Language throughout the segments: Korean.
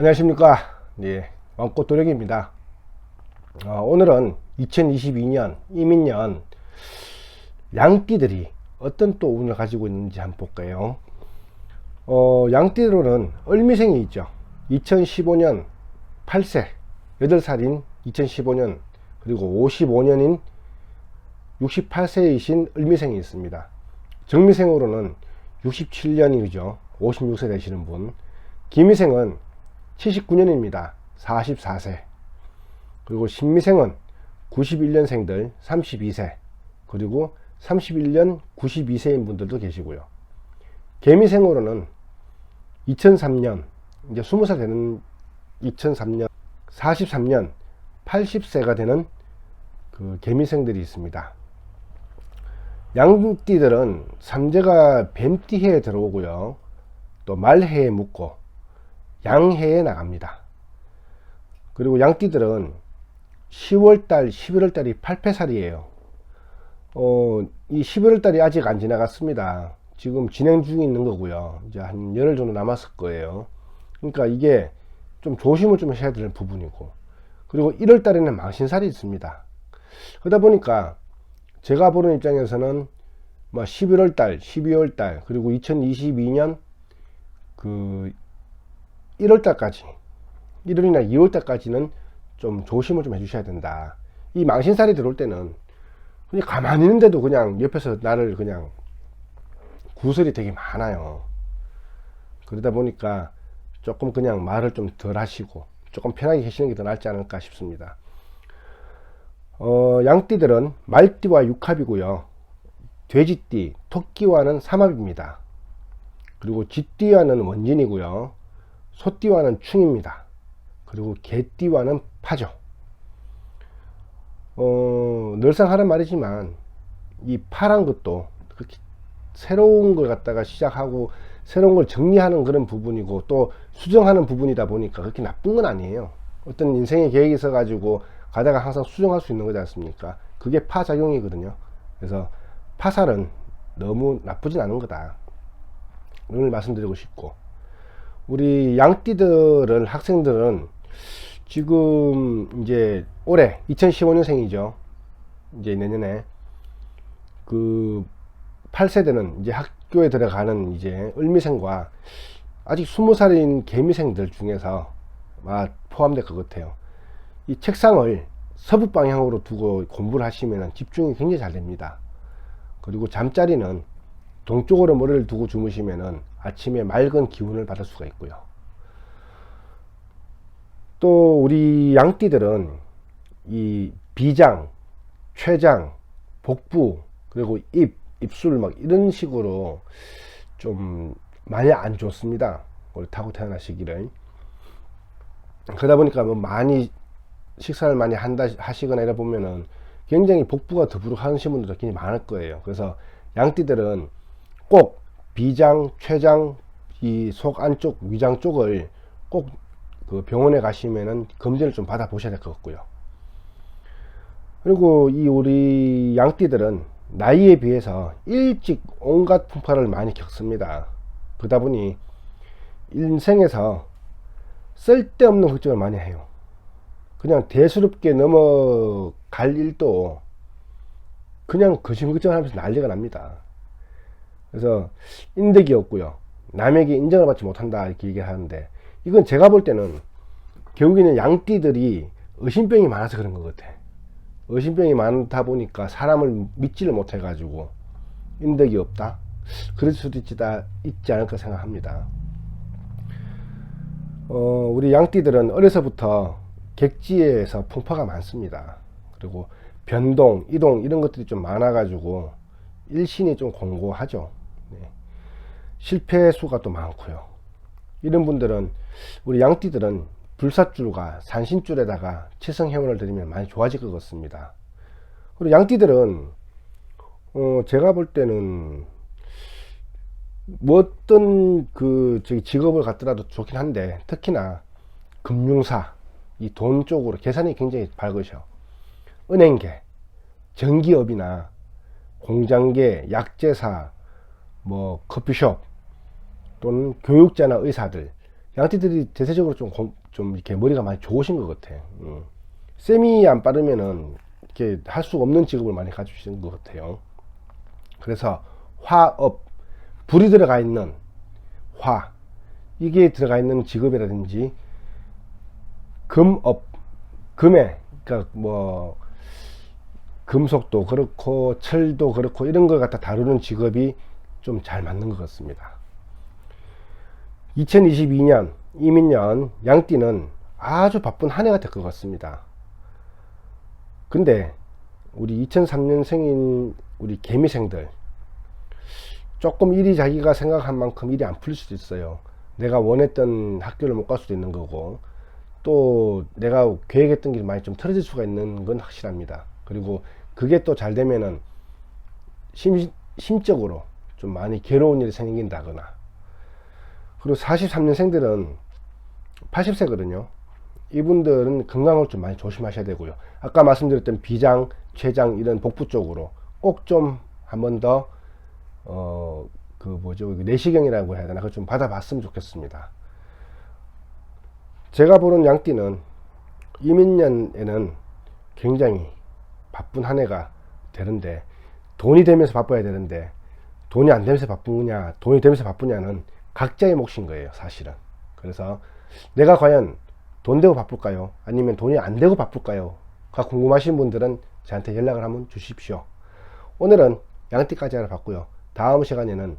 안녕하십니까. 네, 왕꽃도령입니다. 어, 오늘은 2022년 이민년 양띠들이 어떤 또 운을 가지고 있는지 한번 볼까요? 어, 양띠로는 을미생이 있죠. 2015년 8세, 8살인 2015년, 그리고 55년인 68세이신 을미생이 있습니다. 정미생으로는 67년이죠. 56세 되시는 분. 김미생은 79년입니다. 44세. 그리고 신미생은 91년생들 32세. 그리고 31년 92세인 분들도 계시고요. 개미생으로는 2003년, 이제 20살 되는 2003년, 43년 80세가 되는 그 개미생들이 있습니다. 양띠들은 삼재가 뱀띠해에 들어오고요. 또 말해에 묻고 양해에 나갑니다. 그리고 양띠들은 10월달, 11월달이 8패살이에요. 어, 이 11월달이 아직 안 지나갔습니다. 지금 진행 중에 있는 거고요. 이제 한 열흘 정도 남았을 거예요. 그러니까 이게 좀 조심을 좀 해야 될 부분이고. 그리고 1월달에는 망신살이 있습니다. 그러다 보니까 제가 보는 입장에서는 뭐 11월 달, 12월 달, 그리고 2022년 그 1월 달까지, 1월이나 2월 달까지는 좀 조심을 좀 해주셔야 된다. 이 망신살이 들어올 때는 그냥 가만히 있는데도 그냥 옆에서 나를 그냥 구설이 되게 많아요. 그러다 보니까 조금 그냥 말을 좀 덜 하시고 조금 편하게 계시는 게 더 낫지 않을까 싶습니다. 어, 양띠들은 말띠와 육합이고요. 돼지띠, 토끼와는 삼합입니다. 그리고 쥐띠와는 원진이고요. 소띠와는 충입니다. 그리고 개띠와는 파죠. 어, 늘상 하는 말이지만 이 파란 것도 새로운 걸 갖다가 시작하고 새로운 걸 정리하는 그런 부분이고 또 수정하는 부분이다 보니까 그렇게 나쁜 건 아니에요. 어떤 인생의 계획이 있어 가지고 가다가 항상 수정할 수 있는 거지 않습니까? 그게 파작용이거든요. 그래서 파살은 너무 나쁘진 않은 거다. 오늘 말씀드리고 싶고 우리 양띠들은 학생들은 지금 이제 올해 2015년생이죠. 이제 내년에 그 8세대는 이제 학교에 들어가는 이제 을미생과 아직 20살인 개미생들 중에서 아, 포함될 것 같아요. 이 책상을 서부 방향으로 두고 공부를 하시면 집중이 굉장히 잘 됩니다. 그리고 잠자리는 동쪽으로 머리를 두고 주무시면 아침에 맑은 기운을 받을 수가 있고요. 또 우리 양띠들은 이 비장, 췌장, 복부, 그리고 입, 입술 막 이런 식으로 좀 많이 안 좋습니다. 옳다고 태어나시기를. 그러다 보니까 뭐 많이 식사를 많이 한다 하시거나 이러 보면은 굉장히 복부가 더부룩 하신 분들도 굉장히 많을 거예요. 그래서 양띠들은 꼭 비장, 췌장, 이 속 안쪽, 위장 쪽을 꼭 그 병원에 가시면은 검진을 좀 받아 보셔야 될 것 같고요. 그리고 이 우리 양띠들은 나이에 비해서 일찍 온갖 풍파를 많이 겪습니다. 그러다 보니 인생에서 쓸데없는 걱정을 많이 해요. 그냥 대수롭게 넘어갈 일도 그냥 거심거심 하면서 난리가 납니다. 그래서 인덕이 없고요. 남에게 인정을 받지 못한다 이렇게 얘기하는데 이건 제가 볼 때는 결국에는 양띠들이 의심병이 많아서 그런 것 같아. 의심병이 많다 보니까 사람을 믿지를 못해 가지고 인덕이 없다. 그럴 수도 있지, 있지 않을까 생각합니다. 어, 우리 양띠들은 어려서부터 객지에서 풍파가 많습니다. 그리고 변동, 이동 이런 것들이 좀 많아가지고 일신이 좀 공고하죠. 네. 실패 수가 또 많고요. 이런 분들은 우리 양띠들은 불사줄과 산신줄에다가 치성회원을 드리면 많이 좋아질 것 같습니다. 그리고 양띠들은 어 제가 볼 때는 뭐 어떤 그 저기 직업을 갖더라도 좋긴 한데 특히나 금융사 이 돈 쪽으로 계산이 굉장히 밝으셔. 은행계, 전기업이나 공장계, 약제사, 뭐 커피숍 또는 교육자나 의사들 양띠들이 대체적으로 좀, 공- 좀 이렇게 머리가 많이 좋으신 것 같아. 음. 셈이 안 빠르면은 이렇게 할 수 없는 직업을 많이 가지시는 것 같아요. 그래서 화업, 불이 들어가 있는 화, 이게 들어가 있는 직업이라든지 금업, 금에, 그러니까 뭐, 금속도 그렇고, 철도 그렇고, 이런 걸 갖다 다루는 직업이 좀 잘 맞는 것 같습니다. 2022년, 이민년, 양띠는 아주 바쁜 한 해가 될 것 같습니다. 근데, 우리 2003년생인 우리 개미생들, 조금 일이 자기가 생각한 만큼 일이 안 풀릴 수도 있어요. 내가 원했던 학교를 못 갈 수도 있는 거고, 또 내가 계획했던 게 많이 좀 틀어질 수가 있는 건 확실합니다. 그리고 그게 또 잘 되면은 심, 심적으로 좀 많이 괴로운 일이 생긴다거나, 그리고 43년생들은 80세거든요. 이분들은 건강을 좀 많이 조심하셔야 되고요. 아까 말씀드렸던 비장, 췌장 이런 복부 쪽으로 꼭 좀 한 번 더 어, 그 뭐죠? 내시경이라고 해야 되나? 그거 좀 받아봤으면 좋겠습니다. 제가 보는 양띠는 이민년에는 굉장히 바쁜 한 해가 되는데 돈이 되면서 바빠야 되는데 돈이 안 되면서 바쁘냐, 돈이 되면서 바쁘냐는 각자의 몫인 거예요, 사실은. 그래서 내가 과연 돈 되고 바쁠까요? 아니면 돈이 안 되고 바쁠까요? 가 궁금하신 분들은 저한테 연락을 한번 주십시오. 오늘은 양띠까지 알아봤고요. 다음 시간에는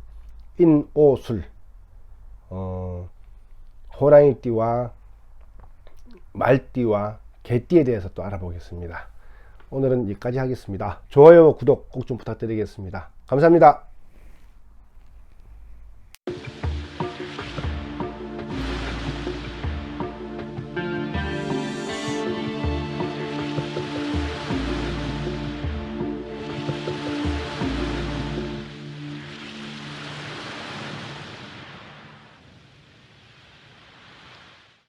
인오술, 어, 호랑이띠와 말띠와 개띠에 대해서 또 알아보겠습니다. 오늘은 여기까지 하겠습니다. 좋아요, 구독 꼭 좀 부탁드리겠습니다. 감사합니다.